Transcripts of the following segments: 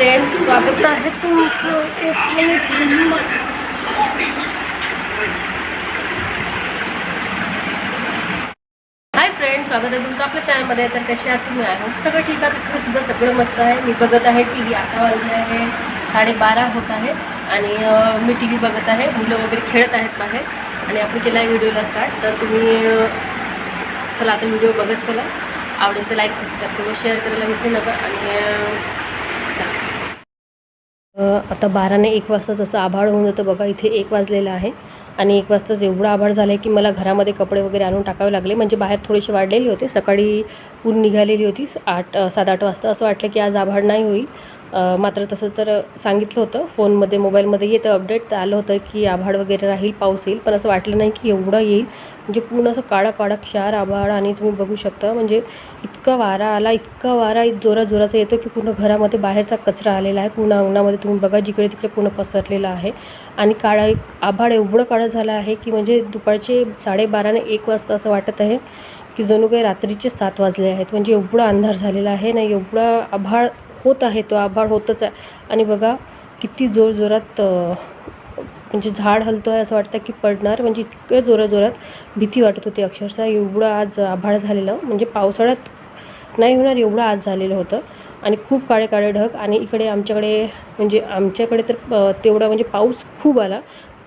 Friend स्वागत आहे तुमचं एक मिनिट हाय फ्रेंड स्वागत आहे तुमचं आपल्या चॅनलमध्ये तर कसे आहात तुम्ही? आहे सगळं ठीक आहे तिकडे सुद्धा सगळं मस्त आहे. मी बघत आहे टी व्ही आता वाजले आहे. साडेबारा होत आहे. आणि मी टी व्ही बघत आहे. मुलं वगैरे खेळत आहेत बाहेर. आणि आपण केला आहे व्हिडिओला स्टार्ट तर तुम्ही चला आता व्हिडिओ बघत चला. आवडेल तर लाईक सबस्क्राईब सोबत शेअर करायला विसरू नका. आणि आता बाराने एक वाजता जसं आभाळ होऊन जातं बघा इथे एक वाजलेलं आहे. आणि एक वाजता एवढं आभाळ झालं आहे की मला घरामध्ये कपडे वगैरे आणून टाकावे लागले. म्हणजे बाहेर थोडेसे वाढलेले होते. सकाळी ऊन निघालेली होती आठ सात आठ वाजता. असं वाटलं की आज आभाळ नाही होईल. मात्र तसं तर सांगितलं होतं. फोनमध्ये मोबाईलमध्ये येतं अपडेट. आलं होतं की आभाळ वगैरे राहील पाऊस येईल. पण असं वाटलं नाही की एवढं येईल. म्हणजे पूर्ण असं काळा काळा क्षार आभाळ आणि तुम्ही बघू शकता. म्हणजे इतका वारा आला इतका वारा जोरा जोराचा येतो की पूर्ण घरामध्ये बाहेरचा कचरा आलेला आहे. पूर्ण अंगणामध्ये तुम्ही बघा जिकडे तिकडे पूर्ण पसरलेला आहे. आणि काळा एक आभाळ एवढं काळं झालं आहे की म्हणजे दुपारचे साडेबाराने एक वाजता असं वाटत आहे की जणू काही रात्रीचे सात वाजले आहेत. म्हणजे एवढा अंधार झालेला आहे ना एवढा आभाळ होत आहे तो आभाळ होतच आहे. आणि बघा किती जोर जोरात म्हणजे झाड हलतो आहे असं वाटतं की पडणार. म्हणजे इतक्या जोराजोरात भीती वाटत होती अक्षरशः. एवढं आज आभाळ झालेलं म्हणजे पावसाळ्यात नाही होणार एवढं आज झालेलं होतं. आणि खूप काळे काळे ढग. आणि इकडे आमच्याकडे म्हणजे आमच्याकडे तर तेवढा म्हणजे पाऊस खूप आला.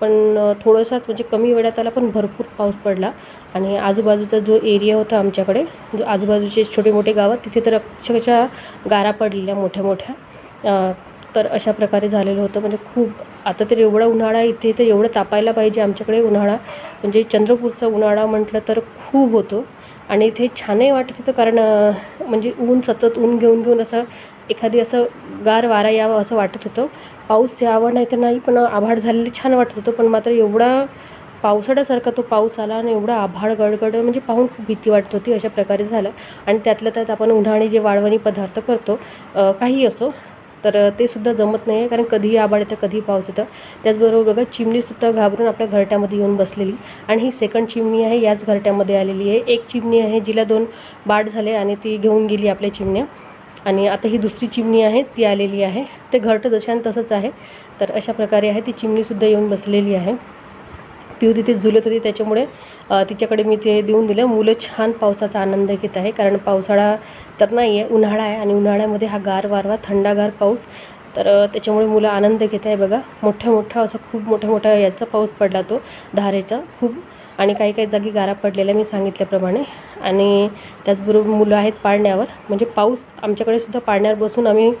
पण थोडंसाच म्हणजे कमी वेळात आला पण भरपूर पाऊस पडला. आणि आजूबाजूचा जो एरिया होता आमच्याकडे जो आजूबाजूचे छोटे मोठे गावात तिथे तर अक्षरशः गारा पडलेल्या मोठ्या मोठ्या. तर अशा प्रकारे झालेलं होतं. म्हणजे खूप आता तर एवढा उन्हाळा इथे तर एवढं तापायला पाहिजे आमच्याकडे उन्हाळा. म्हणजे चंद्रपूरचा उन्हाळा म्हटलं तर खूप होतो. आणि इथे छानही वाटत होतं कारण म्हणजे ऊन सतत ऊन घेऊन घेऊन असं एखादी असं गार वारा यावं असं वाटत होतं. पाऊस यावं नाही तर नाही पण आभाळ झालेलं छान वाटत होतं. पण मात्र एवढा पावसाळ्यासारखा तो पाऊस आला आणि एवढा आभाळ गडगड म्हणजे पाहून खूप भीती वाटत होती अशा प्रकारे झालं. आणि त्यातल्या त्यात आपण उन्हाळी जे वाळवणी पदार्थ करतो काही असो तर ते सुद्धा जमत नाही आहे. कारण कधीही आभाळ येतं कधीही पाऊस येतं. त्याचबरोबर बघा चिमणीसुद्धा घाबरून आपल्या घरट्यामध्ये येऊन बसलेली. आणि ही सेकंड चिमणी आहे याच घरट्यामध्ये आलेली आहे. एक चिमणी आहे जिला दोन बाळ झाले आणि ती घेऊन गेली आपल्या चिमण्या. आणि आता ही दुसरी चिमणी आहे ती आलेली आहे. ते घरटं जशान तसंच आहे. तर अशा प्रकारे आहे ती चिमणीसुद्धा येऊन बसलेली आहे. पिऊ तिथे झुलत होती त्याच्यामुळे तिच्याकडे मी ते देऊन दिलं. मुलं छान पावसाचा आनंद घेत आहे कारण पावसाळा तर नाही आहे उन्हाळा आहे. आणि उन्हाळ्यामध्ये हा गार वारवा थंडागार पाऊस. तर त्याच्यामुळे मुलं आनंद घेत आहे बघा. मोठ्या मोठा असा खूप मोठ्या मोठ्या याचा पाऊस पडला तो धारेचा. खूप आणि काही काही जागी गारा पडलेल्या मी सांगितल्याप्रमाणे. आणि त्याचबरोबर मुलं आहेत पाळण्यावर. म्हणजे पाऊस आमच्याकडे सुद्धा पाळण्यावर बसून आम्ही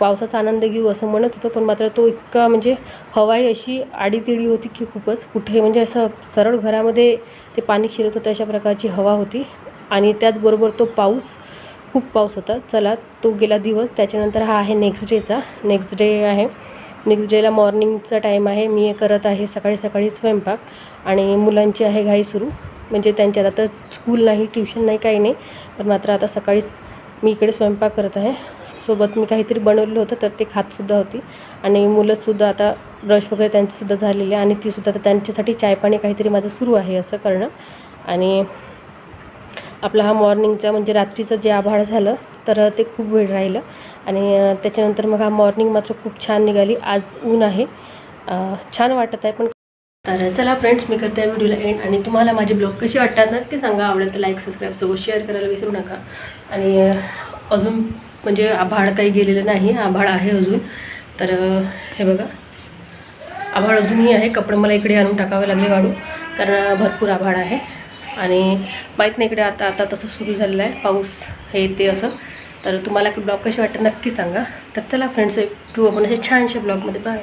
पावसाचा आनंद घेऊ असं म्हणत होतो. पण मात्र तो इतका म्हणजे हवाई अशी आडीतिडी होती की खूपच. कुठे म्हणजे असं सरळ घरामध्ये ते पाणी शिरत होतं अशा प्रकारची हवा होती. आणि त्याचबरोबर तो पाऊस खूप पाऊस होता. चला तो गेला दिवस. त्याच्यानंतर हा आहे नेक्स्ट डेचा. नेक्स्ट डे आहे. नेक्स्ट डेला मॉर्निंगचा टाईम आहे. मी करत आहे सकाळी सकाळी स्वयंपाक आणि मुलांची आहे घाई सुरू. म्हणजे त्यांच्यात आता स्कूल नाही ट्युशन नाही काही नाही. पण मात्र आता सकाळीच मी इकडे स्वयंपाक करत आहे. सोबत मी काहीतरी बनवलेलं होतं तर ते खातसुद्धा होती. आणि मुलंसुद्धा आता ब्रश वगैरे त्यांचीसुद्धा झालेले आहे आणि तीसुद्धा आता त्यांच्यासाठी चायपाणी काहीतरी माझं सुरू आहे असं करणं. आणि आपला हा मॉर्निंगचा म्हणजे रात्रीचं जे आभाळ झालं तर ते खूप वेळ राहिलं. आणि त्याच्यानंतर मग हा मॉर्निंग मात्र खूप छान निघाली. आज ऊन आहे. छान वाटत आहे पण तर चला फ्रेंड्स मी करते या व्हिडिओला एंड. आणि तुम्हाला माझे ब्लॉग कसे वाटतात नक्की सांगा. आवडेल तर लाईक सबस्क्राईबसोबत शेअर करायला विसरू नका. आणि अजून म्हणजे आभाळ काही गेलेलं नाही. आभाळ आहे अजून. तर हे बघा. आभाळ अजूनही आहे. कपडे मला इकडे आणून टाकावे लागले वाढू कारण भरपूर आभाळ आहे. आणि माहीत नाही इकडे आता आता तसं सुरू झालेलं आहे पाऊस हे ते असं. तर तुम्हाला ब्लॉग कसे वाटतं नक्की सांगा. तर चला फ्रेंड्स टू आपण असे छानशे ब्लॉगमध्ये बाय.